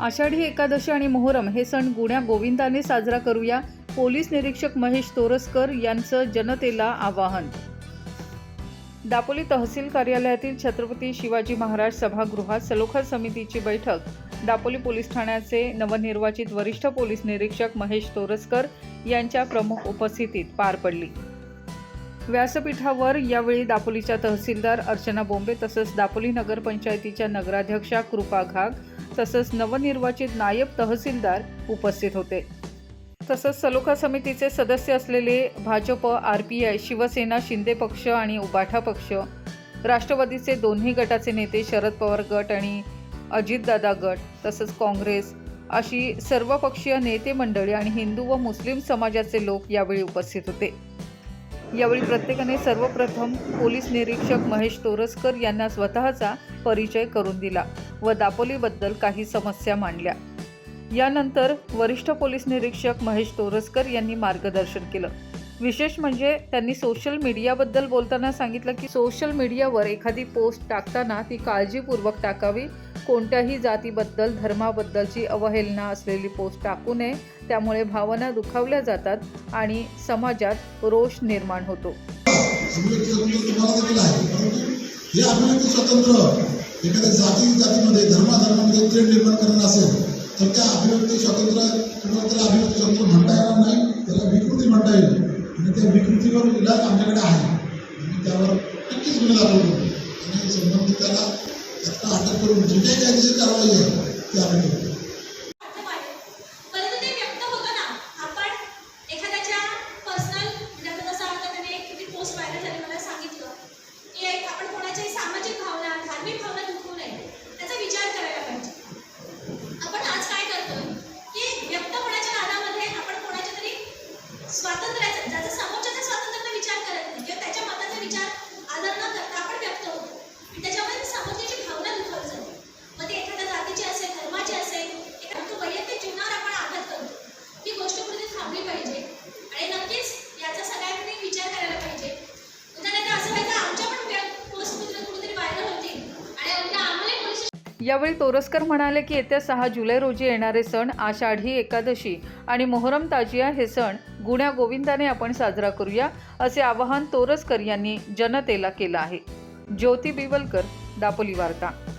आषाढी एकादशी आणि मोहरम हे सण गुण्या गोविंदाने साजरा करूया. पोलीस निरीक्षक महेश तोरसकर यांचं जनतेला आवाहन. दापोली तहसील कार्यालयातील छत्रपती शिवाजी महाराज सभागृहात सलोखा समितीची बैठक. दापोली पोलीस ठाण्याचे नवनिर्वाचित वरिष्ठ पोलीस निरीक्षक महेश तोरसकर यांच्या प्रमुख उपस्थितीत पार पडली. व्यासपीठावर यावेळी दापोलीच्या तहसीलदार अर्चना बोंबे तसंच दापोली नगरपंचायतीच्या नगराध्यक्षा कृपा घाग तसंच नवनिर्वाचित नायब तहसीलदार उपस्थित होते. तसंच सलोखा समितीचे सदस्य असलेले Bhajap R P I Shiv Sena Shinde पक्ष आणि उबाठा पक्ष राष्ट्रवादीचे दोन्ही गटाचे नेते शरद पवार गट आणि अजितदादा गट तसंच काँग्रेस अशी सर्वपक्षीय नेते मंडळी आणि हिंदू व मुस्लिम समाजाचे लोक यावेळी उपस्थित होते. यावेळी प्रत्येकाने सर्वप्रथम पोलीस निरीक्षक महेश तोरसकर यांना स्वतःचा परिचय करून दिला. व दापोलीबद्दल काही समस्या मांडल्या. यानंतर वरिष्ठ पोलीस निरीक्षक महेश तोरसकर यांनी मार्गदर्शन केलं. विशेष म्हणजे त्यांनी सोशल मीडियाबद्दल बोलताना सांगितलं की सोशल मीडियावर एखादी पोस्ट टाकताना ती काळजीपूर्वक टाकावी. कोणत्याही जातीबद्दल धर्माबद्दलची अवहेलना असलेली पोस्ट टाकू नये. त्यामुळे भावना दुखावल्या जातात आणि समाजात रोष निर्माण होतो. एखाद्या जाती जातीमध्ये धर्माधर्मामध्ये तेढ निर्माण करणं असेल तर त्या अभिव्यक्ती स्वातंत्र्य किंवा त्याला अभिव्यक्ती स्वातंत्र्य म्हणता येणार नाही. त्याला विकृती म्हणता येईल. आणि त्या विकृतीवर इलाज आमच्याकडे आहे. त्यावर नक्कीच गुन्हे दाखल करू आणि संबंधिताला त्याला अटक करून जी काही कायदेशीर कारवाई आहे ती आम्ही करू अर्थ वाढेल. परंतु ते व्यक्त होतं ना आपण एखाद्याच्या पर्सनल म्हणजे जसं आता त्याने किती पोस्ट व्हायरल झाली मला सांगितलं की एक आपण कोणाच्याही सामाजिक भावना धार्मिक भावना दुखवू नये त्याचा विचार करायला पाहिजे आपण आज काय करतोय की व्यक्त होण्याच्या नादामध्ये आपण कोणाच्या तरी स्वातंत्र्याचा ज्याचा समोरच्याचा स्वातंत्र्याचा विचार करत नाही किंवा त्याच्या मताचा विचार आदर न करता आपण व्यक्त होतो आणि त्याच्यामुळे समोरच्याची भावना दुखावली जाते मग ते एखाद्या जातीची असेल धर्माची असेल एखाद्या तो वैयक्तिक जीवनावर आपण आघात करतो ही गोष्ट कुठेतरी थांबली पाहिजे आणि नक्कीच याचा सगळ्यांनी विचार करायला पाहिजे उद्या नाही तर असं व्हायचं आमच्या पण पोस्ट कुठेतरी कुठेतरी व्हायरल होतील आणि उद्या आम्हाला पोलीस यावेळी तोरसकर म्हणाले की येत्या सहा जुलै रोजी येणारे सण आषाढी एकादशी आणि मोहरम ताजिया हे सण गुण्या गोविंदाने आपण साजरा करूया असे आवाहन तोरसकर यांनी जनतेला केलं आहे. ज्योती बिवलकर दापोली वार्ता.